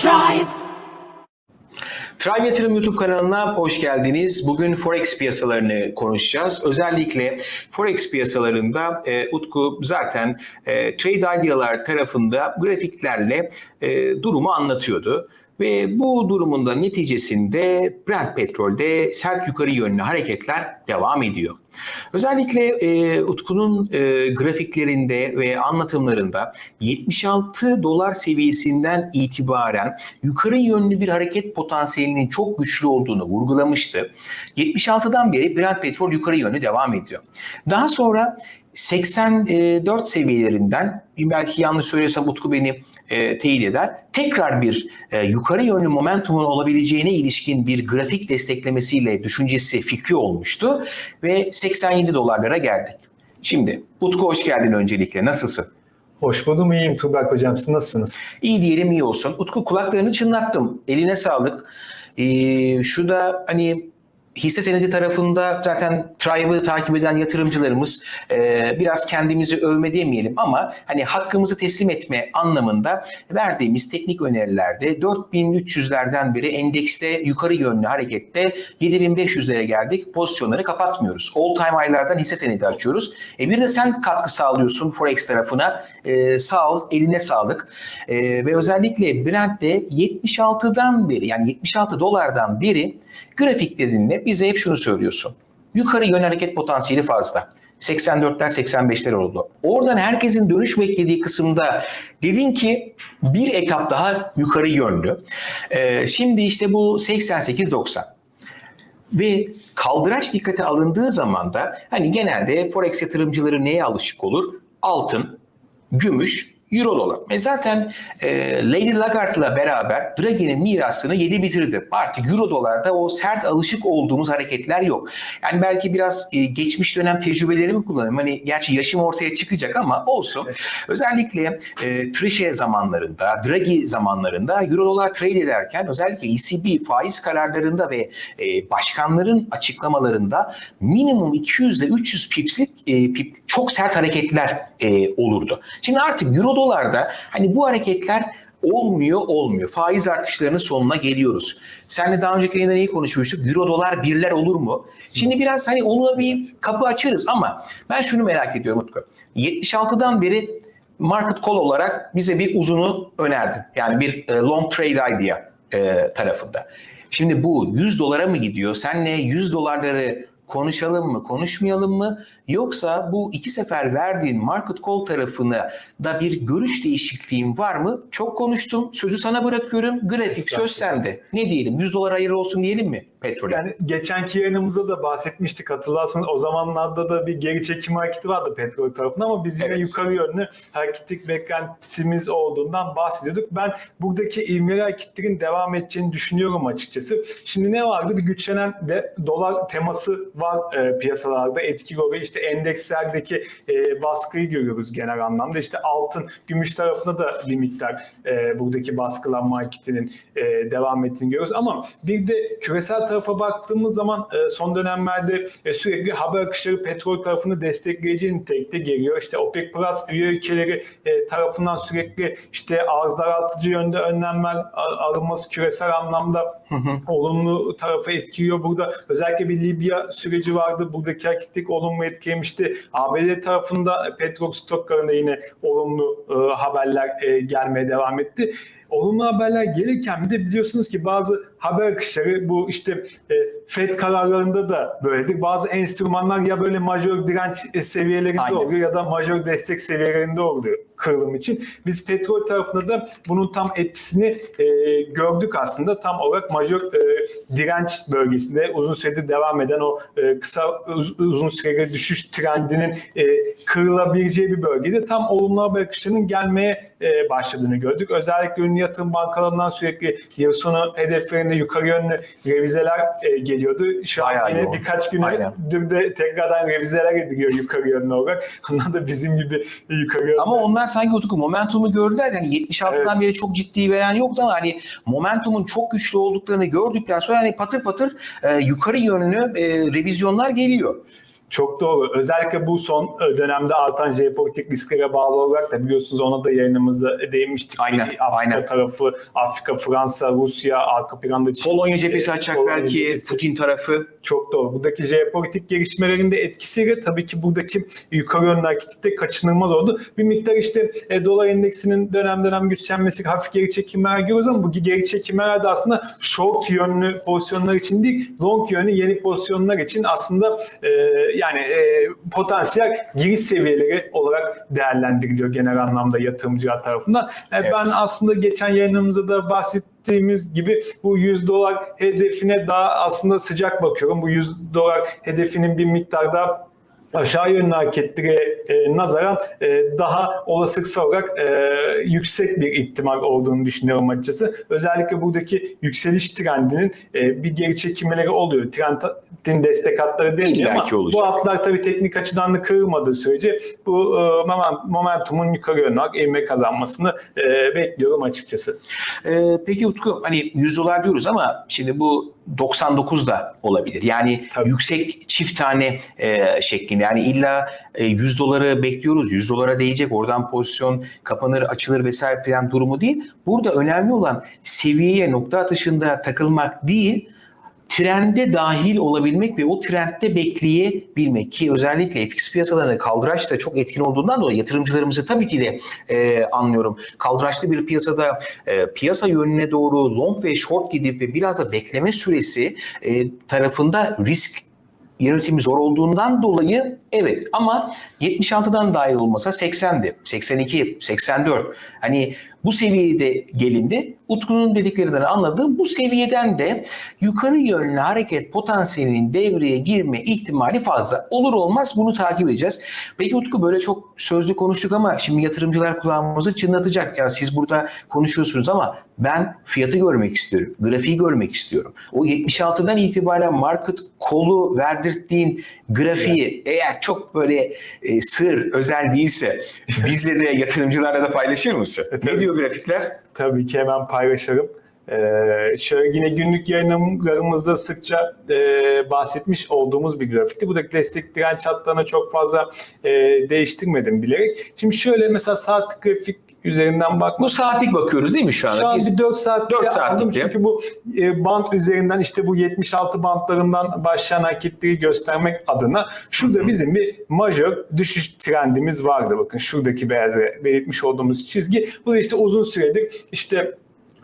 Thrive. Tribe Yatırım YouTube kanalına hoş geldiniz. Bugün Forex piyasalarını konuşacağız. Özellikle Forex piyasalarında e, Utku zaten e, Trade Idealar tarafında grafiklerle e, durumu anlatıyordu. Ve bu durumunda neticesinde Brent petrolde sert yukarı yönlü hareketler devam ediyor. Özellikle e, Utku'nun e, grafiklerinde ve anlatımlarında 76 dolar seviyesinden itibaren yukarı yönlü bir hareket potansiyelinin çok güçlü olduğunu vurgulamıştı. 76'dan beri Brent petrol yukarı yönlü devam ediyor. Daha sonra 84 seviyelerinden belki yanlış söylüyorsam Utku beni e, teyit eder. Tekrar bir e, yukarı yönlü momentumun olabileceğine ilişkin bir grafik desteklemesiyle düşüncesi fikri olmuştu ve 87 dolarlara geldik. Şimdi Utku hoş geldin öncelikle. Nasılsın? Hoş buldum, iyiyim Tuğberk Hocam. Siz nasılsınız? İyi diyelim iyi olsun. Utku kulaklarını çınlattım. Eline sağlık. Ee, şu da hani hisse senedi tarafında zaten Tribe'ı takip eden yatırımcılarımız e, biraz kendimizi övme demeyelim ama hani hakkımızı teslim etme anlamında verdiğimiz teknik önerilerde 4300'lerden beri endekste yukarı yönlü harekette 7500'lere geldik. Pozisyonları kapatmıyoruz. All time high'lardan hisse senedi açıyoruz. E bir de sen katkı sağlıyorsun Forex tarafına. E, sağ ol, eline sağlık. E, ve özellikle Brent'te 76'dan beri yani 76 dolardan beri grafiklerinle bize hep şunu söylüyorsun. Yukarı yön hareket potansiyeli fazla. 84'ten 85'ler oldu. Oradan herkesin dönüş beklediği kısımda dedin ki bir etap daha yukarı yönlü. Ee, şimdi işte bu 88-90. Ve kaldıraç dikkate alındığı zaman da hani genelde forex yatırımcıları neye alışık olur? Altın, gümüş, Euro dolar. Ve zaten e, Lady Lagarde'la beraber Draghi'nin mirasını yedi bitirdi. Artık Euro dolarda o sert alışık olduğumuz hareketler yok. Yani belki biraz e, geçmiş dönem tecrübelerimi kullanırım. Hani gerçi yaşım ortaya çıkacak ama olsun. Özellikle e, Trichet zamanlarında, Draghi zamanlarında Euro dolar trade ederken özellikle ECB faiz kararlarında ve e, başkanların açıklamalarında minimum 200 ile 300 pipslik e, çok sert hareketler e, olurdu. Şimdi artık Euro dolarda hani bu hareketler olmuyor olmuyor. Faiz artışlarının sonuna geliyoruz. Seninle daha önceki yayında neyi konuşmuştuk? Euro dolar birler olur mu? Şimdi biraz hani onunla bir kapı açarız ama ben şunu merak ediyorum Utku. 76'dan beri market call olarak bize bir uzunu önerdi. Yani bir e, long trade idea e, tarafında. Şimdi bu 100 dolara mı gidiyor? Senle 100 dolarları konuşalım mı, konuşmayalım mı? Yoksa bu iki sefer verdiğin market call tarafına da bir görüş değişikliğin var mı? Çok konuştum. Sözü sana bırakıyorum. Grafik söz sende. Ne diyelim? 100 dolar hayırlı olsun diyelim mi petrole? Yani geçenki yayınımızda da bahsetmiştik hatırlarsınız. O zamanlarda da bir geri çekim hareketi vardı petrol tarafında ama biz yine Evet. yukarı yönlü hareketlik beklentimiz olduğundan bahsediyorduk. Ben buradaki ivmeli hareketlerin devam edeceğini düşünüyorum açıkçası. Şimdi ne vardı? Bir güçlenen de dolar teması var e, piyasalarda. Etkili oluyor. İşte endekslerdeki e, baskıyı görüyoruz genel anlamda. İşte altın, gümüş tarafında da bir miktar e, buradaki baskılanma hareketinin e, devam ettiğini görüyoruz. Ama bir de küresel tarafa baktığımız zaman e, son dönemlerde e, sürekli haber akışları petrol tarafını destekleyici nitelikte geliyor. İşte OPEC Plus üye ülkeleri e, tarafından sürekli işte arz daraltıcı yönde önlemler alınması küresel anlamda olumlu tarafı etkiliyor. Burada özellikle bir Libya süreci vardı. Buradaki hareketlik olumlu etkilemişti. ABD tarafında petrol stoklarında yine olumlu e, haberler e, gelmeye devam etti. Olumlu haberler gelirken bir de biliyorsunuz ki bazı haber akışları bu işte e, FED kararlarında da böyledir. Bazı enstrümanlar ya böyle majör direnç e, seviyelerinde Aynen. oluyor ya da majör destek seviyelerinde oluyor kırılım için. Biz petrol tarafında da bunun tam etkisini e, gördük aslında. Tam olarak majör e, direnç bölgesinde uzun süredir devam eden o e, kısa uz- uzun süreli düşüş trendinin e, kırılabileceği bir bölgede tam olumlu haber akışlarının gelmeye e, başladığını gördük. Özellikle ünlü yatırım bankalarından sürekli yıl sonu hedeflerinde yukarı yönlü revizeler e, geliyordu. Şu an yine yoğun. birkaç gündür de tekrardan revizeler ediliyor yukarı yönlü olarak. Onlar da bizim gibi yukarı yönlü. Ama onlar sanki Utku momentumu gördüler. Yani 76'dan Evet. beri çok ciddi veren yoktu ama hani momentumun çok güçlü olduklarını gördükten sonra hani patır patır e, yukarı yönlü e, revizyonlar geliyor. Çok doğru. Özellikle bu son e, dönemde artan jeopolitik risklere bağlı olarak da biliyorsunuz ona da yayınımızda değinmiştik. Aynen, Afrika aynen. tarafı, Afrika, Fransa, Rusya, arka planda Çin. Polonya cephesi e, açacak Polonya belki cephesi. Putin tarafı. Çok doğru. Buradaki jeopolitik gelişmelerin de etkisiyle tabii ki buradaki yukarı yönlü hareketlikte kaçınılmaz oldu. Bir miktar işte e, dolar endeksinin dönem dönem güçlenmesi, hafif geri çekimler görüyoruz ama bu geri çekimler de aslında short yönlü pozisyonlar için değil, long yönlü yeni pozisyonlar için aslında e, yani e, potansiyel giriş seviyeleri olarak değerlendiriliyor genel anlamda yatırımcılar tarafından. E, Evet. Ben aslında geçen yayınımızda da bahsettiğimiz gibi bu 100 dolar hedefine daha aslında sıcak bakıyorum. Bu 100 dolar hedefinin bir miktar daha aşağı yönlü hareketlere e, nazaran e, daha olasılıksal olarak e, yüksek bir ihtimal olduğunu düşünüyorum açıkçası. Özellikle buradaki yükseliş trendinin e, bir geri çekilmeleri oluyor. Trendin destek hatları değil ama olacak. bu hatlar tabii teknik açıdan da kırılmadığı sürece bu e, momen- momentumun yukarı yönlü ivme kazanmasını e, bekliyorum açıkçası. Ee, peki Utku hani 100 dolar diyoruz ama şimdi bu 99 da olabilir. Yani Tabii. yüksek çift tane e, şeklinde. Yani illa e, 100 doları bekliyoruz. 100 dolara değecek. Oradan pozisyon kapanır, açılır vesaire filan durumu değil. Burada önemli olan seviyeye nokta atışında takılmak değil, trende dahil olabilmek ve o trendde bekleyebilmek ki özellikle FX piyasalarında kaldıraç da çok etkin olduğundan dolayı yatırımcılarımızı tabii ki de e, anlıyorum. Kaldıraçlı bir piyasada e, piyasa yönüne doğru long ve short gidip ve biraz da bekleme süresi e, tarafında risk yönetimi zor olduğundan dolayı evet ama 76'dan dahil olmasa 80'di, 82, 84. Hani bu seviyede gelindi. Utku'nun dediklerinden anladığım bu seviyeden de yukarı yönlü hareket potansiyelinin devreye girme ihtimali fazla. Olur olmaz bunu takip edeceğiz. Peki Utku böyle çok sözlü konuştuk ama şimdi yatırımcılar kulağımızı çınlatacak. Ya siz burada konuşuyorsunuz ama ben fiyatı görmek istiyorum. Grafiği görmek istiyorum. O 76'dan itibaren market kolu verdirttiğin grafiği eğer çok böyle e, sır, özel değilse bizle de yatırımcılarla da paylaşır mısın? E, ne diyor grafikler? Tabii ki hemen paylaşırım. Ee, şöyle yine günlük yayınlarımızda sıkça e, bahsetmiş olduğumuz bir grafikti. Buradaki destek direnç hatlarına çok fazla e, değiştirmedim bilerek. Şimdi şöyle mesela saat grafik üzerinden bakmak Bu saatlik bakıyoruz değil mi şu anda? şu an bir 4 saat 4 saatlik aldım diye. çünkü bu e, bant üzerinden işte bu 76 bantlarından başlayan hareketleri göstermek adına şurada bizim bir majör düşüş trendimiz vardı. Bakın şuradaki beyazı belirtmiş olduğumuz çizgi. Bu işte uzun süredir işte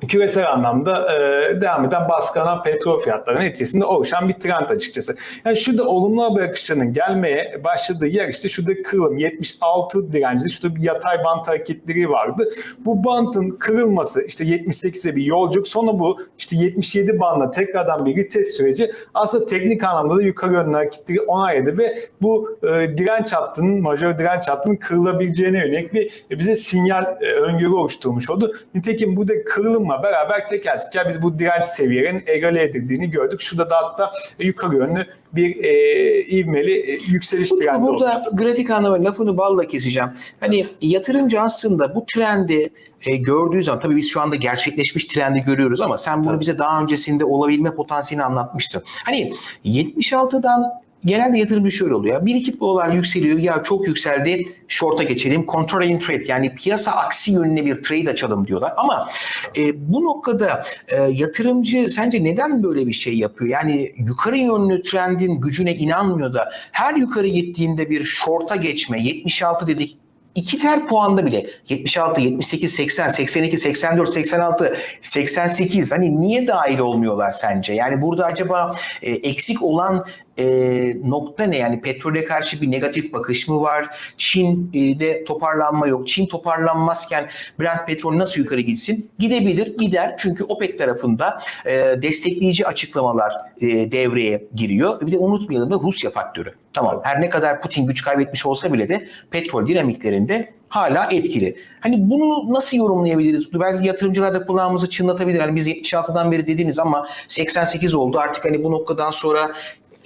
küresel anlamda e, devam eden baskılanan petrol fiyatlarının etkisinde oluşan bir trend açıkçası. Yani şurada olumlu haber akışlarının gelmeye başladığı yer işte şurada kırılım 76 direncinde şurada bir yatay bant hareketleri vardı. Bu bantın kırılması işte 78'e bir yolculuk sonra bu işte 77 bandla tekrardan bir retest süreci aslında teknik anlamda da yukarı yönlü hareketleri onayladı ve bu e, direnç hattının majör direnç hattının kırılabileceğine yönelik bir e, bize sinyal e, öngörü oluşturmuş oldu. Nitekim burada kırılımla beraber teker teker biz bu direnç seviyelerinin egale edildiğini gördük. Şurada da hatta yukarı yönlü bir e, ivmeli e, yükseliş Utku, trendi burada oluştu. grafik anlamı lafını balla keseceğim. Hani yatırımcı aslında bu trendi e, gördüğü zaman tabii biz şu anda gerçekleşmiş trendi görüyoruz ama sen bunu Tabii. bize daha öncesinde olabilme potansiyelini anlatmıştın. Hani 76'dan genelde yatırımcı şöyle oluyor. Bir iki dolar yükseliyor. Ya çok yükseldi. Short'a geçelim. Contrarian trade yani piyasa aksi yönüne bir trade açalım diyorlar. Ama e, bu noktada e, yatırımcı sence neden böyle bir şey yapıyor? Yani yukarı yönlü trendin gücüne inanmıyor da her yukarı gittiğinde bir short'a geçme 76 dedik İki ter puanda bile 76, 78, 80, 82, 84, 86, 88 hani niye dahil olmuyorlar sence? Yani burada acaba e, eksik olan e, nokta ne? Yani petrole karşı bir negatif bakış mı var? Çin'de toparlanma yok. Çin toparlanmazken Brent petrol nasıl yukarı gitsin? Gidebilir, gider. Çünkü OPEC tarafında e, destekleyici açıklamalar e, devreye giriyor. Bir de unutmayalım da Rusya faktörü. Tamam her ne kadar Putin güç kaybetmiş olsa bile de petrol dinamiklerinde hala etkili. Hani bunu nasıl yorumlayabiliriz? Belki yatırımcılar da kulağımızı çınlatabilir. Hani biz 76'dan beri dediniz ama 88 oldu. Artık hani bu noktadan sonra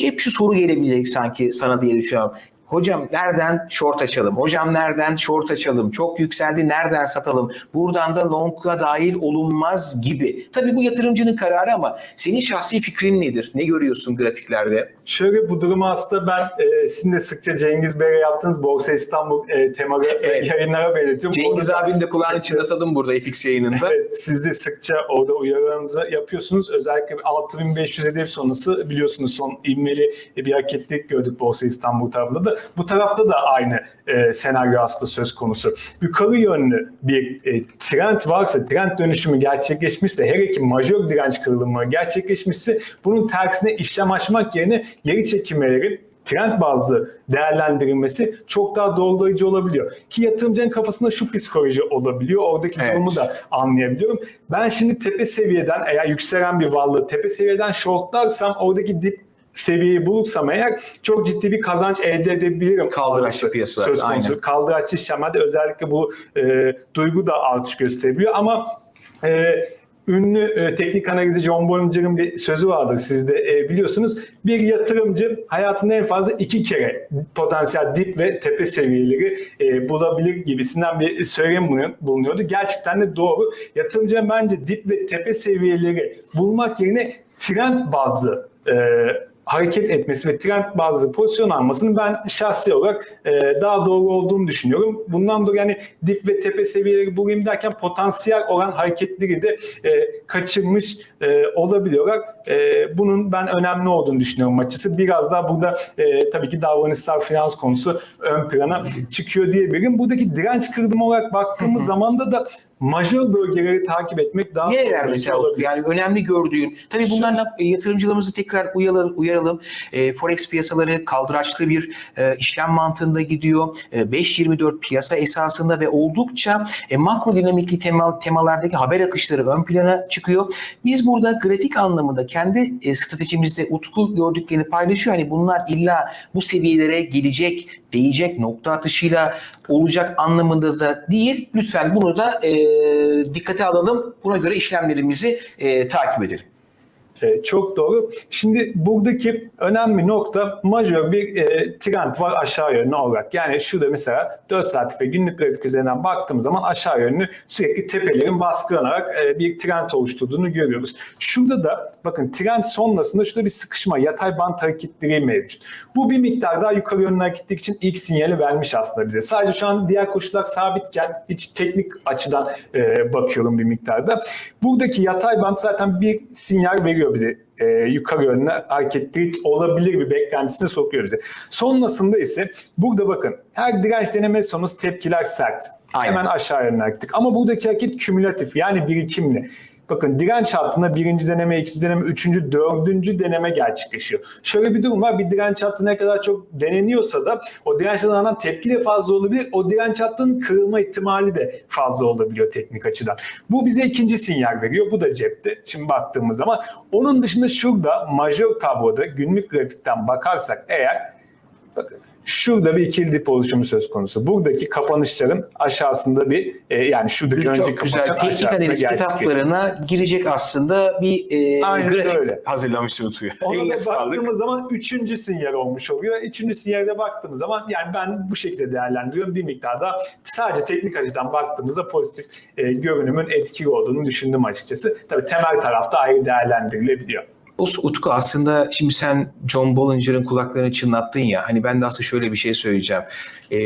hep şu soru gelebilecek sanki sana diye düşünüyorum. Hocam nereden short açalım? Hocam nereden short açalım? Çok yükseldi nereden satalım? Buradan da long'a dahil olunmaz gibi. Tabii bu yatırımcının kararı ama senin şahsi fikrin nedir? Ne görüyorsun grafiklerde? Şöyle bu durumu aslında ben e, sizin de sıkça Cengiz Bey'le yaptığınız Borsa İstanbul e, temalı e, Evet. yayınlara belirtiyorum. Cengiz Orada abinin de kulağını çınlatalım burada FX yayınında. Evet, siz de sıkça orada uyarılarınızı yapıyorsunuz. Özellikle 6500 hedef sonrası biliyorsunuz son ivmeli bir hareketlilik gördük Borsa İstanbul tarafında da. Bu tarafta da aynı e, senaryo aslında söz konusu. Yukarı yönlü bir e, trend varsa, trend dönüşümü gerçekleşmişse, her iki majör direnç kırılımı gerçekleşmişse bunun tersine işlem açmak yerine geri çekilmelerin trend bazlı değerlendirilmesi çok daha doğrulayıcı olabiliyor. Ki yatırımcının kafasında şu psikoloji olabiliyor. Oradaki Evet. durumu da anlayabiliyorum. Ben şimdi tepe seviyeden eğer yükselen bir varlığı tepe seviyeden shortlarsam oradaki dip seviyeyi bulursam eğer çok ciddi bir kazanç elde edebilirim. Kaldıraçlı piyasalar, Söz konusu. aynen. Kaldıraçlı işlemlerde özellikle bu e, duygu da artış gösterebiliyor ama e, ünlü e, teknik analizi John Bollinger'ın bir sözü vardır siz de e, biliyorsunuz. Bir yatırımcı hayatında en fazla iki kere potansiyel dip ve tepe seviyeleri e, bulabilir gibisinden bir söylem bulunuyor- bulunuyordu. Gerçekten de doğru. Yatırımcı bence dip ve tepe seviyeleri bulmak yerine trend bazlı e, hareket etmesi ve trend bazlı pozisyon almasının ben şahsi olarak e, daha doğru olduğunu düşünüyorum. Bundan dolayı yani dip ve tepe seviyeleri bulayım derken potansiyel olan hareketleri de e, kaçırmış e, olabiliyorlar. E, bunun ben önemli olduğunu düşünüyorum açısı. Biraz daha burada e, tabii ki davranışsal finans konusu ön plana çıkıyor diyebilirim. Buradaki direnç kırılımı olarak baktığımız zaman da da majör bölgeleri takip etmek daha Nereler mesela olabilir. yani önemli gördüğün. Tabii bunlarla e, yatırımcılarımızı tekrar uyaralım. uyaralım. E, Forex piyasaları kaldıraçlı bir e, işlem mantığında gidiyor. E, 5.24 piyasa esasında ve oldukça e, makro dinamikli tema, temalardaki haber akışları ön plana çıkıyor. Biz burada grafik anlamında kendi e, stratejimizde Utku gördüklerini paylaşıyor. Hani bunlar illa bu seviyelere gelecek, değecek nokta atışıyla olacak anlamında da değil. Lütfen bunu da e, dikkate alalım. Buna göre işlemlerimizi e, takip edelim. E, çok doğru. Şimdi buradaki önemli nokta majör bir e, trend var aşağı yönlü olarak. Yani şurada mesela 4 saatlik ve günlük grafik üzerinden baktığımız zaman aşağı yönlü sürekli tepelerin baskılanarak e, bir trend oluşturduğunu görüyoruz. Şurada da bakın trend sonrasında şurada bir sıkışma, yatay bant hareketleri mevcut. Bu bir miktar daha yukarı yönlü hareketlik için ilk sinyali vermiş aslında bize. Sadece şu an diğer koşullar sabitken hiç teknik açıdan e, bakıyorum bir miktarda. Buradaki yatay bant zaten bir sinyal veriyor bize e, yukarı yönlü hareketlilik olabilir bir beklentisine sokuyor bizi. Sonrasında ise burada bakın her direnç deneme sonrası tepkiler sert. Aynen. Hemen aşağı yönlü hareket. Ama buradaki hareket kümülatif yani birikimli. Bakın direnç hattında birinci deneme, ikinci deneme, üçüncü, dördüncü deneme gerçekleşiyor. Şöyle bir durum var. Bir direnç hattı ne kadar çok deneniyorsa da o direnç hattından tepki de fazla olabilir. O direnç hattının kırılma ihtimali de fazla olabiliyor teknik açıdan. Bu bize ikinci sinyal veriyor. Bu da cepte. Şimdi baktığımız zaman. Onun dışında şurada majör tabloda günlük grafikten bakarsak eğer bakın Şurada bir ikili dip oluşumu söz konusu. Buradaki kapanışların aşağısında bir e, yani şuradaki önceki Çok güzel kapanışların teknik aşağısında analiz kitaplarına girecek aslında bir e, Aynen grafik öyle. hazırlamışsın Utku'ya. Ona da baktığımız zaman üçüncü sinyal olmuş oluyor. Üçüncü sinyalde baktığımız zaman yani ben bu şekilde değerlendiriyorum. Bir miktarda sadece teknik açıdan baktığımızda pozitif e, görünümün etkili olduğunu düşündüm açıkçası. Tabii temel tarafta ayrı değerlendirilebiliyor. Utku aslında şimdi sen John Bollinger'ın kulaklarını çınlattın ya hani ben de aslında şöyle bir şey söyleyeceğim. Ee,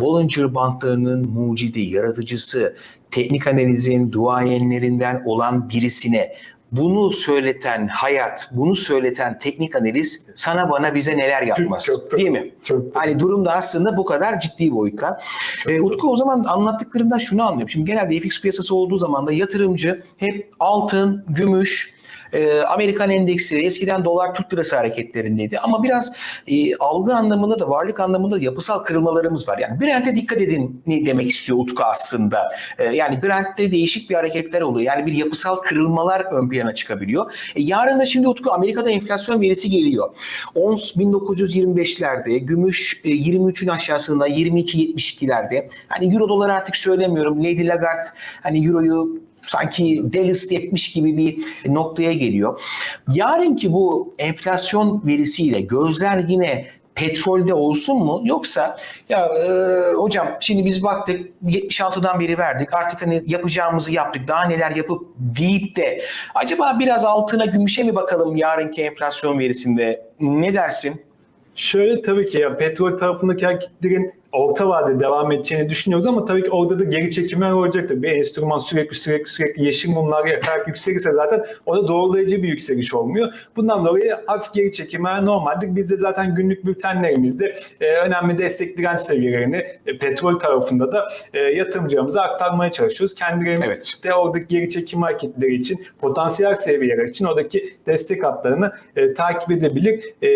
Bollinger bantlarının mucidi, yaratıcısı, teknik analizin duayenlerinden olan birisine bunu söyleten hayat, bunu söyleten teknik analiz sana bana bize neler yapmaz. Çok değil mi? Çok. Hani durum da aslında bu kadar ciddi boyutta. Ee, Utku o zaman anlattıklarından şunu anlıyorum. Şimdi genelde FX piyasası olduğu zaman da yatırımcı hep altın, gümüş, e, Amerikan endeksleri eskiden dolar Türk lirası hareketlerindeydi ama biraz e, algı anlamında da varlık anlamında da yapısal kırılmalarımız var. Yani Brent'e dikkat edin ne demek istiyor Utku aslında. E, yani Brent'te değişik bir hareketler oluyor. Yani bir yapısal kırılmalar ön plana çıkabiliyor. E, yarın da şimdi Utku Amerika'da enflasyon verisi geliyor. Ons 1925'lerde, gümüş e, 23'ün aşağısında 22.72'lerde. Hani euro dolar artık söylemiyorum. Lady Lagarde hani euroyu sanki delist etmiş gibi bir noktaya geliyor. Yarınki bu enflasyon verisiyle gözler yine petrolde olsun mu yoksa ya e, hocam şimdi biz baktık 76'dan beri verdik artık hani yapacağımızı yaptık daha neler yapıp deyip de acaba biraz altına gümüşe mi bakalım yarınki enflasyon verisinde ne dersin? Şöyle tabii ki ya petrol tarafındaki hareketlerin orta vadede devam edeceğini düşünüyoruz ama tabii ki orada da geri çekimler olacaktır. Bir enstrüman sürekli sürekli sürekli yeşil mumlar yakarak yükselirse zaten o da doğrulayıcı bir yükseliş olmuyor. Bundan dolayı hafif geri çekimler normaldir. Biz de zaten günlük bültenlerimizde e, önemli destek direnç seviyelerini e, petrol tarafında da e, yatırımcılarımıza aktarmaya çalışıyoruz. Kendilerimiz Evet. de oradaki geri çekim hareketleri için, potansiyel seviyeler için oradaki destek hatlarını e, takip edebilir. E,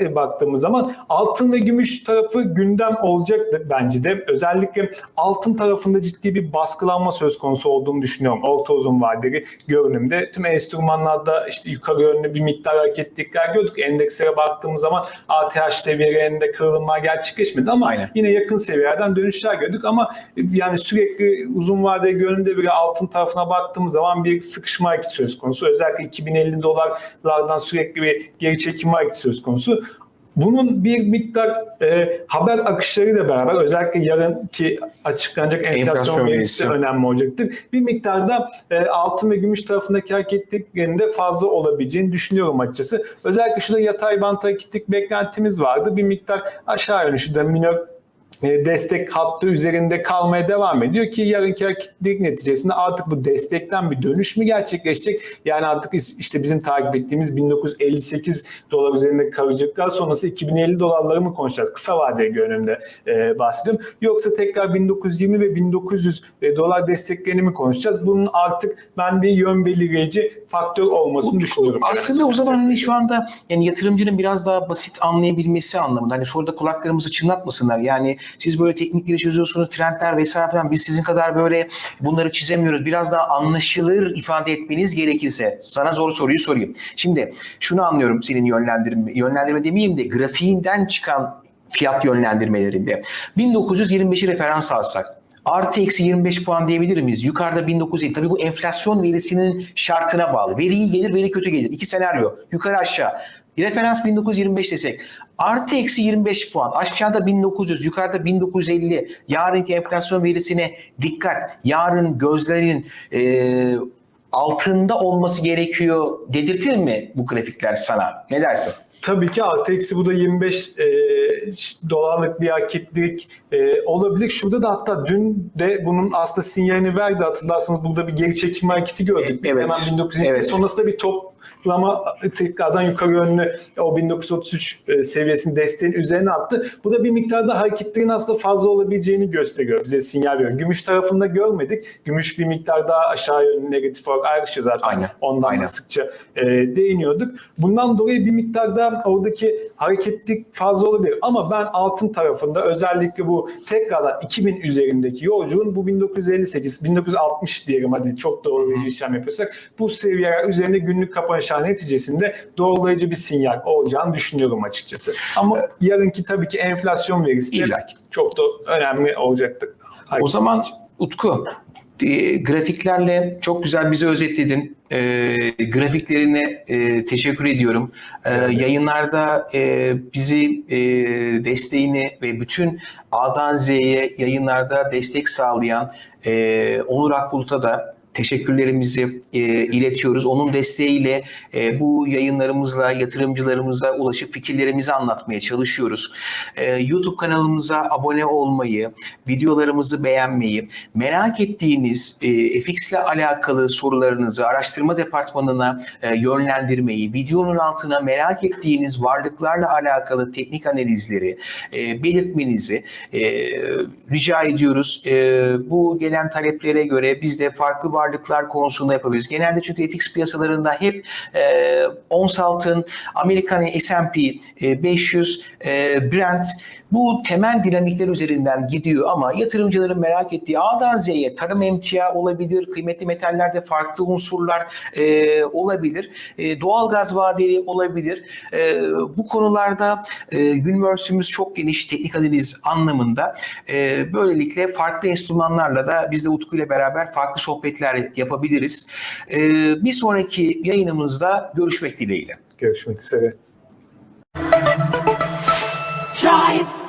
e, baktığımız zaman altın ve gümüş tarafı gündem olacaktır bence de. Özellikle altın tarafında ciddi bir baskılanma söz konusu olduğunu düşünüyorum. Orta uzun vadeli görünümde. Tüm enstrümanlarda işte yukarı yönlü bir miktar hareketlilikler gördük. Endekslere baktığımız zaman ATH seviyelerinde kırılımlar gerçekleşmedi ama Aynen. yine yakın seviyelerden dönüşler gördük ama yani sürekli uzun vadeli görünümde bile altın tarafına baktığımız zaman bir sıkışma hareketi söz konusu. Özellikle 2050 dolarlardan sürekli bir geri çekilme hareketi söz konusu. Bunun bir miktar e, haber akışlarıyla beraber özellikle yarınki açıklanacak enflasyon, verisi önemli olacaktır. Bir miktarda e, altın ve gümüş tarafındaki hareketliliklerin de fazla olabileceğini düşünüyorum açıkçası. Özellikle şurada yatay bant hareketlik beklentimiz vardı. Bir miktar aşağı yönlü şurada minör e, destek hattı üzerinde kalmaya devam ediyor ki yarınki hareketlilik neticesinde artık bu destekten bir dönüş mü gerçekleşecek? Yani artık işte bizim takip ettiğimiz 1958 dolar üzerinde kalıcılıklar sonrası 2050 dolarları mı konuşacağız? Kısa vadeli görünümde e, bahsediyorum. Yoksa tekrar 1920 ve 1900 e, dolar desteklerini mi konuşacağız? Bunun artık ben bir yön belirleyici faktör olmasını düşünüyorum. Aslında o zaman hani şu anda yani yatırımcının biraz daha basit anlayabilmesi anlamında hani şurada kulaklarımızı çınlatmasınlar. Yani siz böyle teknikleri çözüyorsunuz, trendler vesaire falan biz sizin kadar böyle bunları çizemiyoruz. Biraz daha anlaşılır ifade etmeniz gerekirse sana zor soruyu sorayım. Şimdi şunu anlıyorum senin yönlendirme, yönlendirme demeyeyim de grafiğinden çıkan fiyat yönlendirmelerinde 1925'i referans alsak artı eksi 25 puan diyebilir miyiz? Yukarıda 1950. Tabii bu enflasyon verisinin şartına bağlı. Veri iyi gelir, veri kötü gelir. İki senaryo. Yukarı aşağı. Referans 1925 desek. Artı eksi 25 puan. Aşağıda 1900, yukarıda 1950. Yarınki enflasyon verisine dikkat. Yarın gözlerin e, altında olması gerekiyor dedirtir mi bu grafikler sana? Ne dersin? Tabii ki artı eksi bu da 25 e, dolarlık bir hareketlilik e, olabilir. Şurada da hatta dün de bunun aslında sinyalini verdi. Hatırlarsanız burada bir geri çekilme hareketi gördük. Biz Evet. hemen 1920 Evet. sonrasında bir toplama tekrardan yukarı yönlü o 1933 e, seviyesinin desteğin üzerine attı. Bu da bir miktarda hareketlerin aslında fazla olabileceğini gösteriyor. Bize sinyal veriyor. Gümüş tarafında görmedik. Gümüş bir miktar daha aşağı yönlü negatif olarak ayrışıyor zaten. Aynen. Ondan Aynen. sıkça e, değiniyorduk. Bundan dolayı bir miktarda oradaki hareketlik fazla olabilir. Ama ben altın tarafında özellikle bu tekrardan 2000 üzerindeki yolculuğun bu 1958, 1960 diyelim hadi çok doğru bir işlem yapıyorsak bu seviyeler üzerinde günlük kapanışlar neticesinde doğrulayıcı bir sinyal olacağını düşünüyorum açıkçası. Ama yarınki tabii ki enflasyon verisi de çok da önemli olacaktır. O zaman Utku grafiklerle çok güzel bizi özetledin. E, grafiklerine e, teşekkür ediyorum. E, yayınlarda e, bizi e, desteğini ve bütün A'dan Z'ye yayınlarda destek sağlayan e, Onur Akbulut'a da teşekkürlerimizi e, iletiyoruz. Onun desteğiyle e, bu yayınlarımızla yatırımcılarımıza ulaşıp fikirlerimizi anlatmaya çalışıyoruz. E, YouTube kanalımıza abone olmayı, videolarımızı beğenmeyi, merak ettiğiniz e, FX ile alakalı sorularınızı araştırma departmanına e, yönlendirmeyi, videonun altına merak ettiğiniz varlıklarla alakalı teknik analizleri e, belirtmenizi e, rica ediyoruz. E, bu gelen taleplere göre biz de farklı varlıklar konusunda yapabiliriz. Genelde çünkü FX piyasalarında hep e, ons altın, Amerikan S&P e, 500, e, Brent bu temel dinamikler üzerinden gidiyor ama yatırımcıların merak ettiği A'dan Z'ye tarım emtia olabilir, kıymetli metallerde farklı unsurlar e, olabilir, e, doğalgaz vadeli olabilir. E, bu konularda e, Universe'ümüz çok geniş teknik analiz anlamında. E, böylelikle farklı enstrümanlarla da biz de Utku ile beraber farklı sohbetler yapabiliriz. E, bir sonraki yayınımızda görüşmek dileğiyle. Görüşmek üzere. Life.